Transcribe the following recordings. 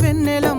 అడవిలో కాసేటి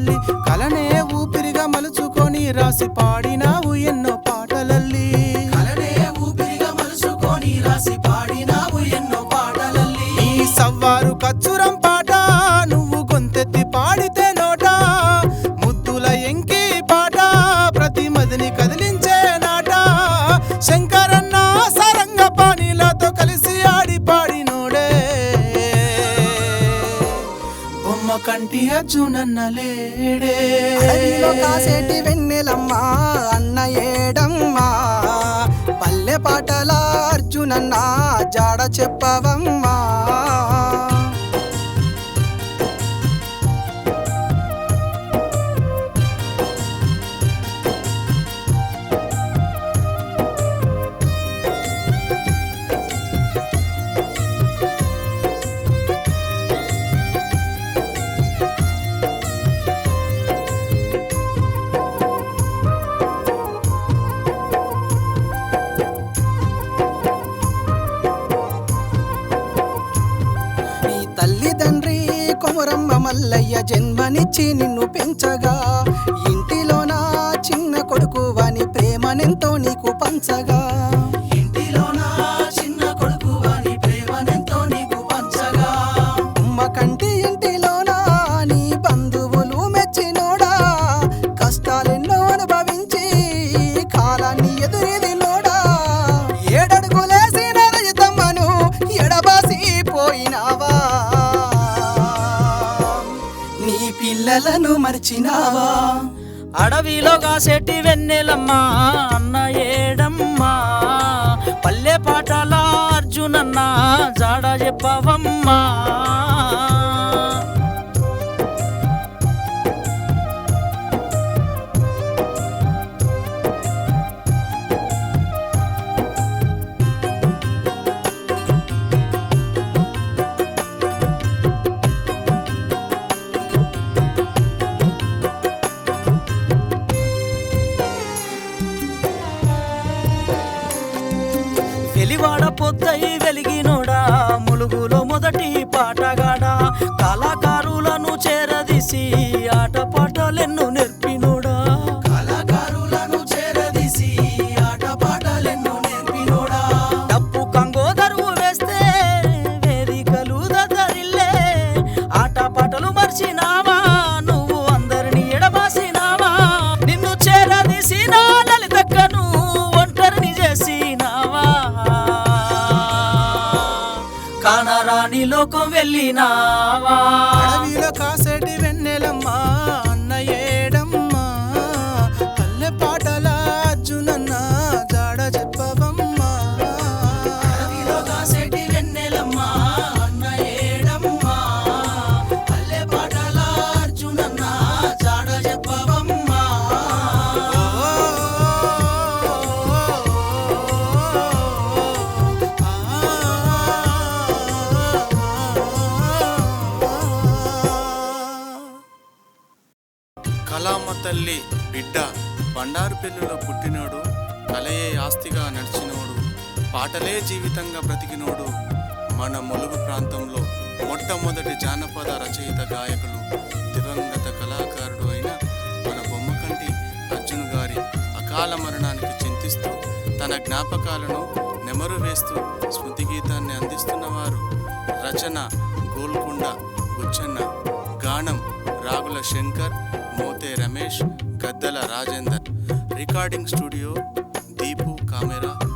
తల్లి. కలనే ఊపిరిగా మలుచుకొని రాసి పాడినావు ఎన్నో కంటి అర్జునన్న లేడే. కాసేటి వెన్నెలమ్మా అన్న ఏడమ్మా. పల్లె పాటల అర్జునన్న జాడ చెప్పవమ్మా. మల్లయ్య జన్మనిచ్చి నిన్ను పెంచగా ఇంటిలోన చిన్న కొడుకు వాని ప్రేమనెంతో నీకు పంచగా. ఇంటిలోన చిన్న కొడుకు అని ప్రేమనెంతో నీకు పంచగా. ఉమ్మ కంటి ఇంటిలోన నీ బంధువులు మెచ్చినోడా? కష్టాలెన్నో అనుభవించి కాలాన్ని ఎదురెదిలోడా ఏడడుగులేసిన రజతమ్మను ఎడబాసి పోయినావా? పిల్లలను మర్చినావా? అడవిలో కాసేటి వెన్నెలమ్మా అన్న ఏడమ్మా. పల్లె పాటల అర్జునన్న జాడ చెప్పవమ్మా. వాడ పొద్దై వెలిగినోడా? ములుగులో మొదటి కానరాని లోకం వెళ్ళినావా? కాసేటి వెన్నెలమ్మా. తల్లి బిడ్డ బండారు పెళ్ళిలో పుట్టినోడు కలయే ఆస్తిగా నడిచినోడు పాటలే జీవితంగా బ్రతికినోడు మన ములుగు ప్రాంతంలో మొట్టమొదటి జానపద రచయిత గాయకులు దివంగత కళాకారుడు అయిన మన బొమ్మకంటి అర్జున్ గారి అకాల మరణానికి చింతిస్తూ తన జ్ఞాపకాలను నెమరు వేస్తూ స్మృతి గీతాన్ని అందిస్తున్నవారు రచన గోల్కొండ బుచ్చన్న గానం Ragula Shankar Mothe Ramesh Gaddala Rajender. Recording studio Deepu camera